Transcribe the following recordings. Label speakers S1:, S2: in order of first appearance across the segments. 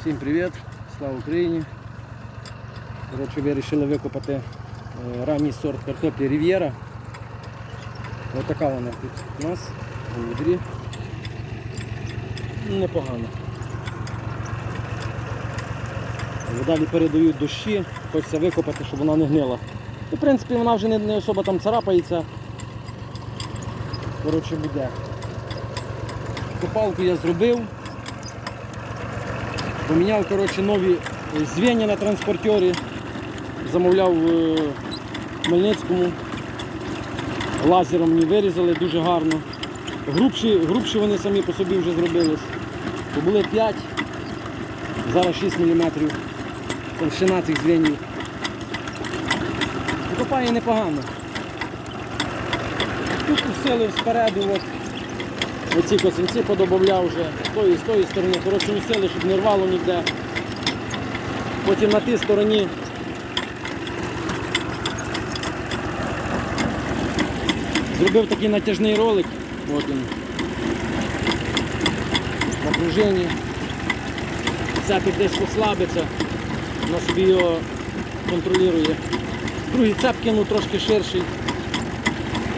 S1: Всім привіт, слава Україні. Коротше, вирішили викопати е, ранній сорт картоплі Рів'єра. Ось така вона тут у нас у відрі. Ну, Непогано. Далі передають дощі, хочеться викопати, щоб вона не гнила. І, в принципі, вона вже не особо там царапається. Коротше, буде. Копалку я зробив. Поміняв коротше, нові е, звіння на транспортері. Замовляв в е, Хмельницькому. Лазером мені вирізали дуже гарно. Грубші, грубші вони самі по собі вже зробились. Були 5, зараз 6 мм. Товщина цих звенів. Копає непогано. Тут усилив спереду, от, оці косинці подобавляв вже з тої, з тої сторони. Коротше, усили, щоб не рвало ніде. Потім на тій стороні зробив такий натяжний ролик. От він. На пружині. Цепик десь послабиться, вона собі його контролює. Другий цеп кинув трошки ширший.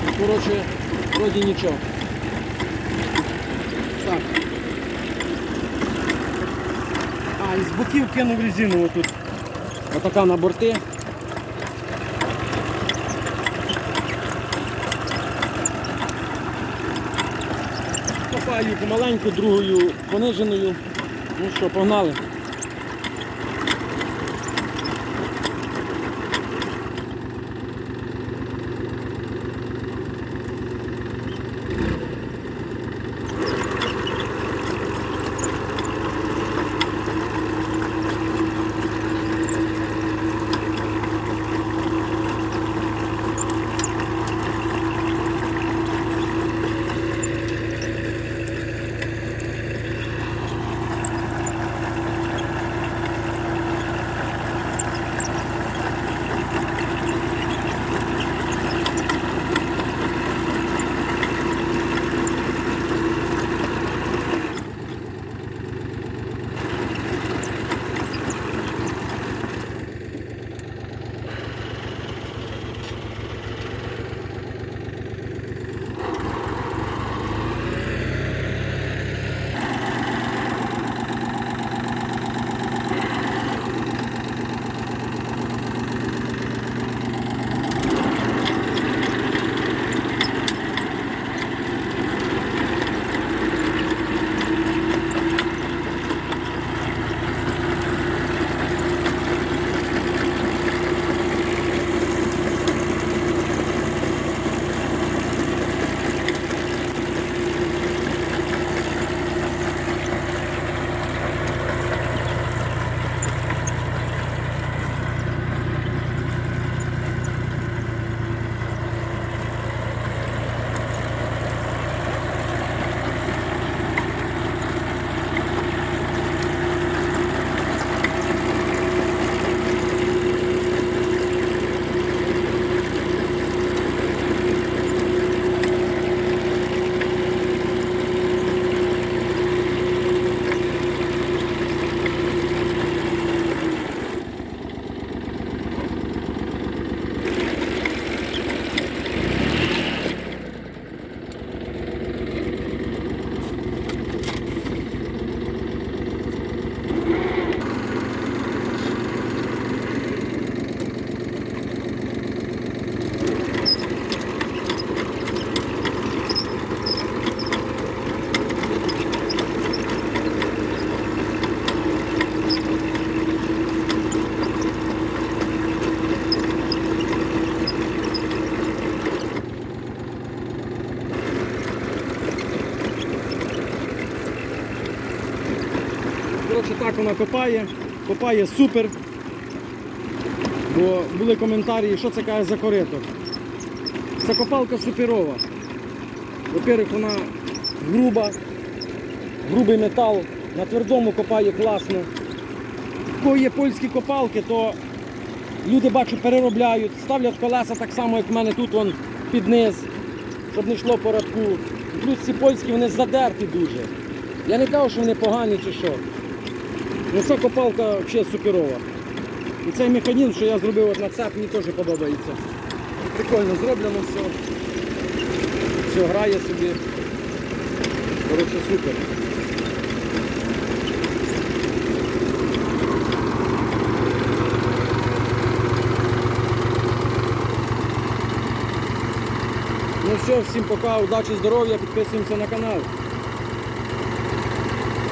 S1: Ну, Коротше, вроді нічого. Так. А, і з боків кинув резину отут. Отака на борти. Копаю помаленьку, другою пониженою. Ну що, погнали. Коротше, так вона копає, копає супер. Бо були коментарі, що це каже за корито. Це копалка суперова. Во-первых, вона груба, грубий метал, на твердому копає класно. Кого є польські копалки, то люди бачу переробляють, ставлять колеса так само, як в мене тут вон, під низ, щоб не йшло по радку. Плюс ці польські вони задерті дуже. Я не кажу, що вони погані чи що. Ну ця копалка взагалі суперова. І цей механізм, що я зробив на цеп, мені теж подобається. Прикольно зроблено все. Все грає собі. Коротше, супер. Ну все, всім пока, удачі, здоров'я, підписуємося на канал.